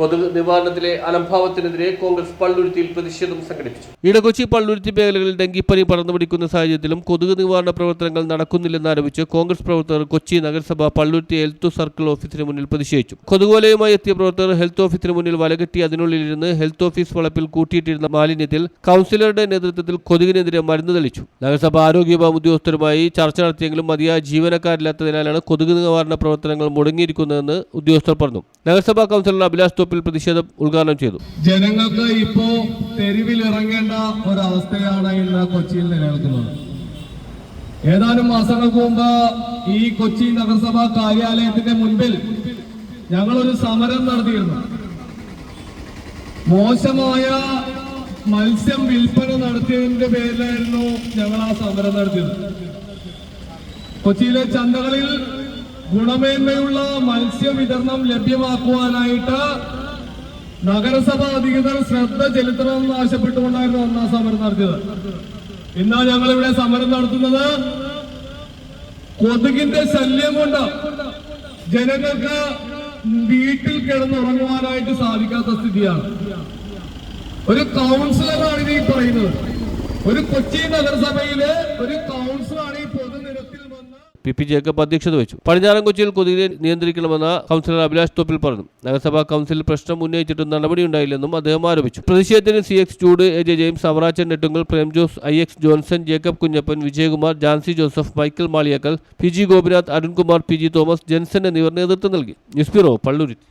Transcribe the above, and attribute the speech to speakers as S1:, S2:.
S1: കൊതുക് നിവാരണത്തിലെ അലംഭാവത്തിനെതിരെ കോൺഗ്രസ് പള്ളുരുത്തിയിൽ പ്രതിഷേധം സംഘടിപ്പിച്ചു. ഇടകൊച്ചി പള്ളുരുത്തി മേഖലകളിൽ ഡെങ്കിപ്പനി പടർന്നു പിടിക്കുന്ന സാഹചര്യത്തിലും കൊതുക് നിവാരണ പ്രവർത്തനങ്ങൾ നടക്കുന്നില്ലെന്നാരോപിച്ച് കോൺഗ്രസ് പ്രവർത്തകർ കൊച്ചി നഗരസഭ പള്ളുരുത്തി ഹെൽത്ത് സർക്കിൾ ഓഫീസിന് മുന്നിൽ പ്രതിഷേധിച്ചു. കൊതുകുവലയുമായി എത്തിയ പ്രവർത്തകർ ഹെൽത്ത് ഓഫീസിന് മുന്നിൽ വലകെട്ടി അതിനുള്ളിലിരുന്ന് ഹെൽത്ത് ഓഫീസ് വളപ്പിൽ കൂട്ടിയിട്ടിരുന്ന മാലിന്യത്തിൽ കൗൺസിലറുടെ നേതൃത്വത്തിൽ കൊതുകിനെതിരെ മരുന്ന് തെളിച്ചു. നഗരസഭ ആരോഗ്യ വകുപ്പ് ഉദ്യോഗസ്ഥരുമായി ചർച്ച നടത്തിയെങ്കിലും മതിയായ ജീവനക്കാരില്ലാത്തതിനാലാണ് കൊതുക് നിവാരണ പ്രവർത്തനങ്ങൾ മുടങ്ങിയിരിക്കുന്നതെന്ന് ഉദ്യോഗസ്ഥർ പറഞ്ഞു. നഗരസഭാ കൗൺസിലർ അഭിലാഷ് തോപ്പിൽ പ്രതിഷേധം ഉദ്ഘാടനം ചെയ്തു.
S2: ജനങ്ങൾക്ക് ഇപ്പോ തെരുവിൽ ഇറങ്ങേണ്ട ഒരവസ്ഥയാണ് ഇന്ന് കൊച്ചിയിൽ നിലനിൽക്കുന്നത്. ഏതാനും മാസങ്ങൾക്ക് മുമ്പ് ഈ കൊച്ചി നഗരസഭാ കാര്യാലയത്തിന്റെ മുൻപിൽ ഞങ്ങളൊരു സമരം നടത്തിയിരുന്നു. മോശമായ മത്സ്യം വിൽപ്പന നടത്തിയതിന്റെ പേരിലായിരുന്നു ഞങ്ങൾ ആ സമരം നടത്തിയത്. കൊച്ചിയിലെ ചന്തകളിൽ ഗുണമേന്മയുള്ള മത്സ്യ വിതരണം ലഭ്യമാക്കുവാനായിട്ട് നഗരസഭ അധികൃതർ ശ്രദ്ധ ചെലുത്തണമെന്ന് ആവശ്യപ്പെട്ടുകൊണ്ടായിരുന്നു ഒന്നാം സമരം നടത്തിയത്. ഇന്നാ ഞങ്ങൾ ഇവിടെ സമരം നടത്തുന്നത് കൊതുകിന്റെ ശല്യം കൊണ്ട്. ജനങ്ങൾക്ക് വീട്ടിൽ കിടന്നുറങ്ങുവാനായിട്ട് സാധിക്കാത്ത സ്ഥിതിയാണ്. ഒരു കൗൺസിലറാണ് ഇനി പറയുന്നത്. ഒരു കൊച്ചി നഗരസഭയിലെ ഒരു കൗൺസിലറാണ് ഈ
S1: പി പി ജേക്കബ് അധ്യക്ഷത വഹിച്ചു. പടിഞ്ഞാറൻ കൊച്ചിയിൽ കൊതുകിനെ നിയന്ത്രിക്കണമെന്ന കൗൺസിലർ അഭിലാഷ് തോപ്പിൽ പറഞ്ഞു. നഗരസഭാ കൗൺസിൽ പ്രശ്നം ഉന്നയിച്ചിട്ടും നടപടിയുണ്ടായില്ലെന്നും അദ്ദേഹം ആരോപിച്ചു. പ്രതിഷേധത്തിന് സി എക്സ് ചൂട് A J James Avarachan Nettunkal Prem Jose I X Johnson Jacob Kunjappan Vijayakumar Jancy Joseph Michael Maliyakkal P G Gopinath Arunkumar P G Thomas Jenson എന്നിവർ നേതൃത്വം നൽകി. News bureau Palluruthy.